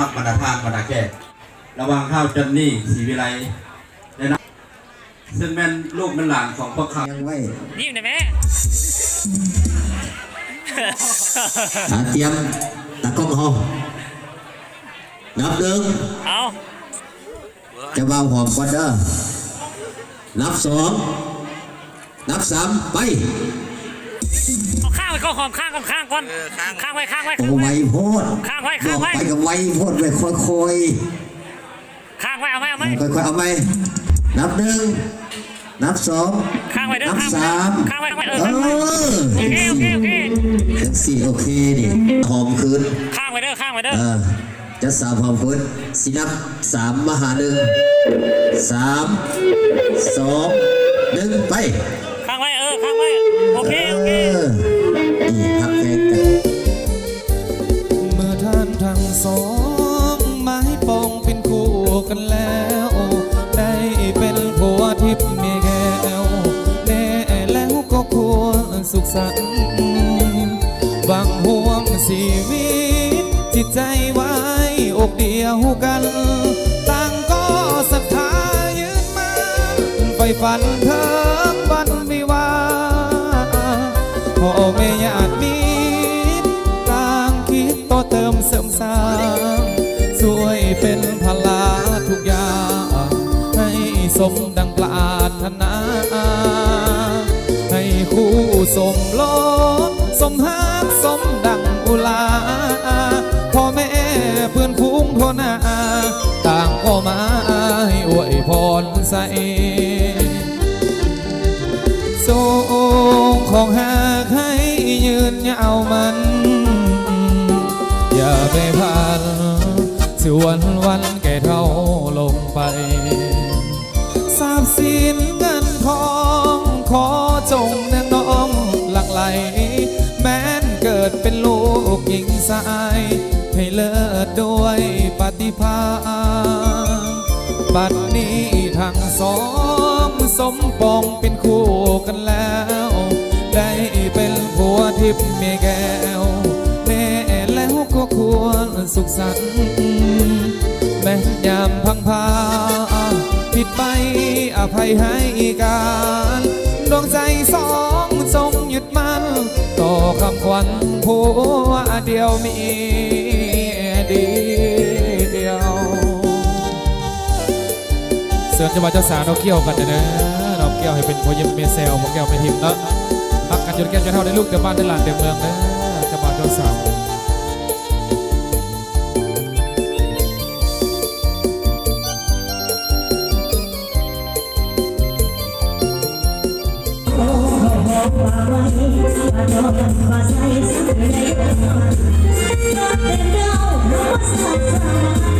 ได้ต้อนรับบรรดาทานบรรดาแขกระหวังข้าวจันนี่ศรีวิไลได้นะซึ่งแม่นลูกเป็นหลานของพ่อค้ายังไว้นี่อยู่ไหนแม่หาเตรียมตะกล้องเฮานับหนึ่งเอาจะเบาหอมก่อนเด้อนับสองนับสามไปเอาข้าง ไว้ก็หอมข้างก่อนข้างก่อนข้างไว้ข้างไว้ โอ้ข้างไวไว้โพดข้างไว้บข้าองกไว้ไปกับไวโพดไปค่อยข้างไว้เอาไหมเอาไหมๆค่อยๆเอาไหมนับหนึ่งนับสองข้างไว้เด้อนับข้างไว้สามข้างไว้ข้างไว้เอเออข้างไว้อโอเคโอเคโอเคแท็กซี่โอเคดิหอมคืนข้างไว้เด้อข้างไว้เด้อ เออจะสามหอมคืนสินับสามมาหาหนึ่งสามสองหนึ่งไป ข้างไว้เออข้างไว้ สุขสันต์บางห่วงชีวิต จิตใจไว้อกเดียวกันต่างก็ศรัทธายืนมันไฟฝันเถิงวันวิวาห์พ่อแม่ญาติมิตรต่างคิดต่อเติมเสริมสร้างช่วยเป็นพลาทุกอย่างให้สมดังปรารถนาให้คู่ สมรสสมหักสมดังอุลาพ่อแม่เพื่อนพุงทนาต่างก็มาให้อวยพรใส่สูงของหากให้ยืนยาวมัน อย่าไปพันส่วนวัน เลิศด้วยปฏิภาณบัดนี้ทั้งสองสมปองเป็นคู่กันแล้ว ได้เป็นผัวทิพย์เมียแก้วแน่แล้วก็ควรสุขสันต์แม้ยามพังพาผิดไปอภัยให้การดวงใจสองจงหยุดมันต่อคำขวัญผัวเดียวมี เสริมจังหวะเจ้าสาวเราเกี่ยวกันเด้อนะเราเกี่ยวให้เป็นโพยมเมเซลผมเกี่ยวไม่ทิมเนาะพักกันจนแก้วจะเท่าได้ลูกเดี๋ยบ้านได้หลานเดี๋ยเมืองเนะจังหวะเจ้าสาวหัน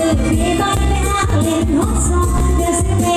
อยากเขาไว้เงียบหายหัวมือพี่ใบไม่หักเลี้นหกสองเดือนสิบเอ็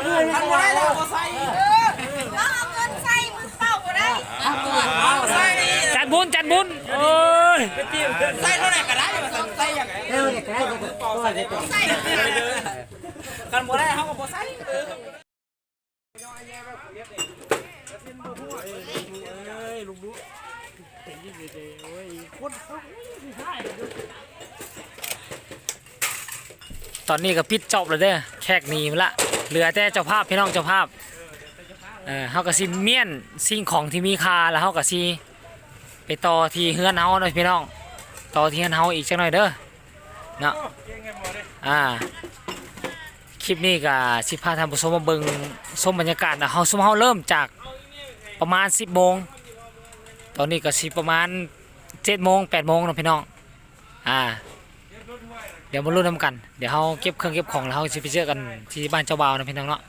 เอาเงินใส่มือเปล่าก็ได้เอาเงินเอาใส่จัดบุญจัดบุญโอ้ยใส่เท่าไหร่ก็ได้ใส่อย่างไรเออก็ได้ใส่กันบ่ได้เขาก็บ่ใส่ตอนนี้ก็ปิดจบแล้วเด้อแขกหนีมาละ เหลือแต่เจ้าภาพพี่น้องเจ้าภาพเออเฮาก็สิเมียนสิ่งของที่มีค่าแล้วเฮาก็สิไปต่อที่เฮือนเฮาเนาะพี่น้อง ต่อที่เฮือนเฮาอีกจักหน่อยเด้อเนาะอ่าคลิปนี้ก็สิพาท่านผู้ชมมาเบิ่งชมบรรยากาศนะเฮาสมเฮาเริ่มจากประมาณ 10โมงตอนนี้ก็สิประมาณ7โมง8โมงเนาะพี่น้องอ่า เดี๋ยวมาลุ้นนำกัน เดี๋ยวเขาเก็บเครื่องเก็บของแล้วเขาจะไปเจอกันที่บ้านเจ้าบ่าวนะพี่น้องเนาะ